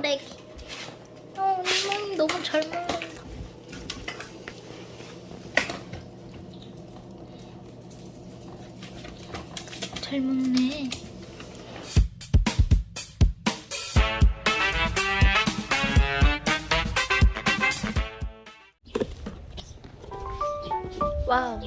소래기. 어, 엉망이 너무 잘 먹는다. 잘 먹네. 와우.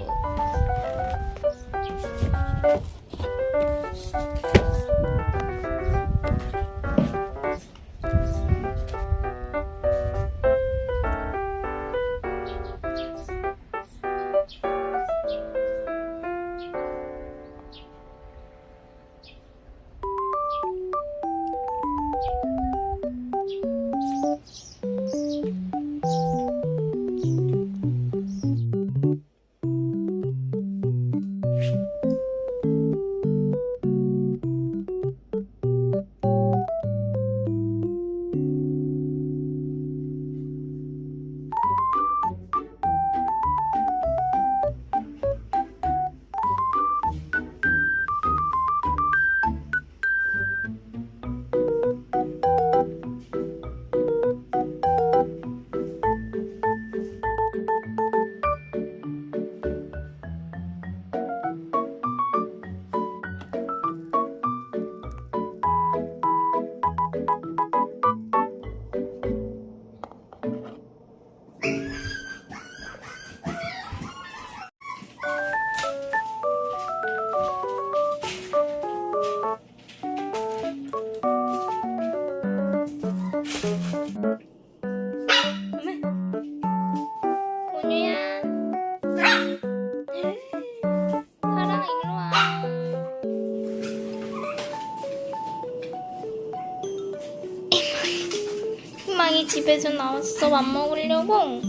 희망이 집에서 나왔어. 밥 먹으려고.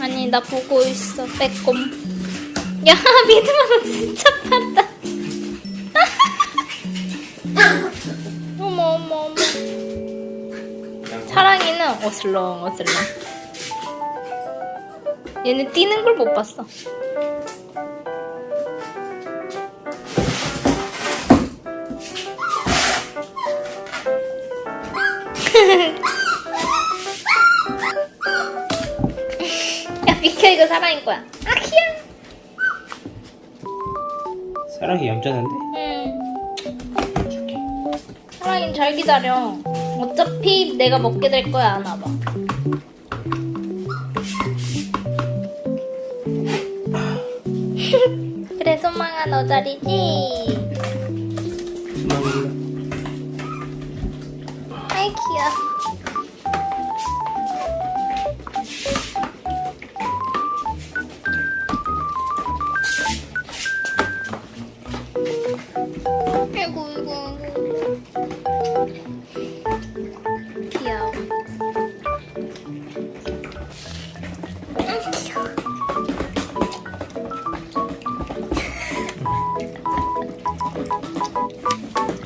아니 나 보고 있어. 빼꼼. 야 미드만 진짜 팠다. 사랑이는 어슬렁 어슬렁. 얘는 뛰는 걸 못 봤어. 야 비켜 이거 사랑인 거야. 아 귀여워. 사랑이 얌전한데? 응. 줄게. 사랑이 잘 기다려. 어차피 내가 먹게 될 거야 아나 봐. 그래 소망아 너 자리지. 아이 귀여워. 아이고 아이고 아이고.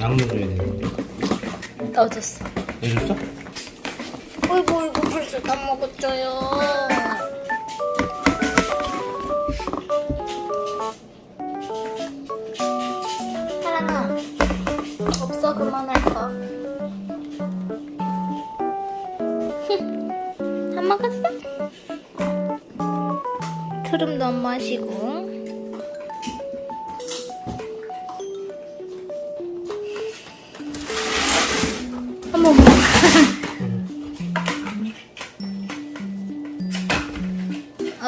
약 넣어줘야 되는데. 넣어줬어. 해줬어? 어이구 어이구 벌써 다 먹었죠요. 사랑아 없어 그만할 거. 다 먹었어? 트름도 안 마시고.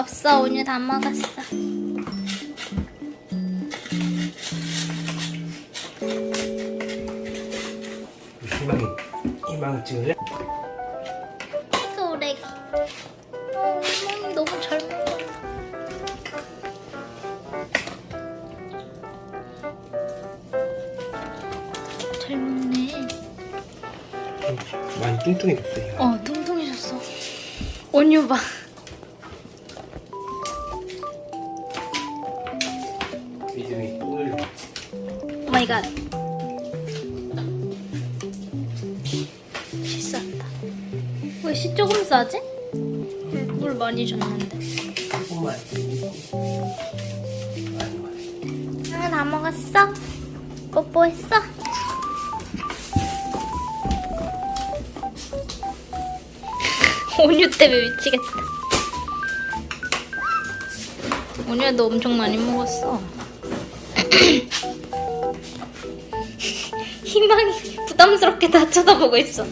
없어 오늘 다 먹었어. 희망이 희망을 찍을래? 소래기. 어, 희망이 너무 잘 먹어. 잘 먹네. 많이 뚱뚱해졌어. 어, 뚱뚱해졌어. 온유 봐. 마이 갓. 실수한다. 왜시 조금 싸지? 물, 물 많이 줬는데. 응, 다 먹었어? 뽀뽀했어? 온유 때문에 미치겠다. 온유야 너 엄청 많이 먹었어. 희망이 부담스럽게 다 쳐다보고 있어.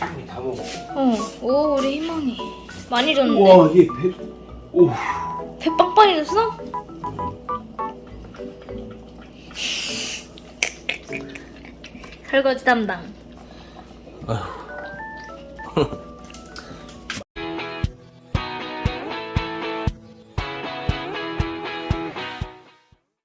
다 먹어. 어, 오 우리 희망이 많이 줬는데. 우와 얘 배. 오. 배 빵빵해졌어? 설거지 담당. 아휴.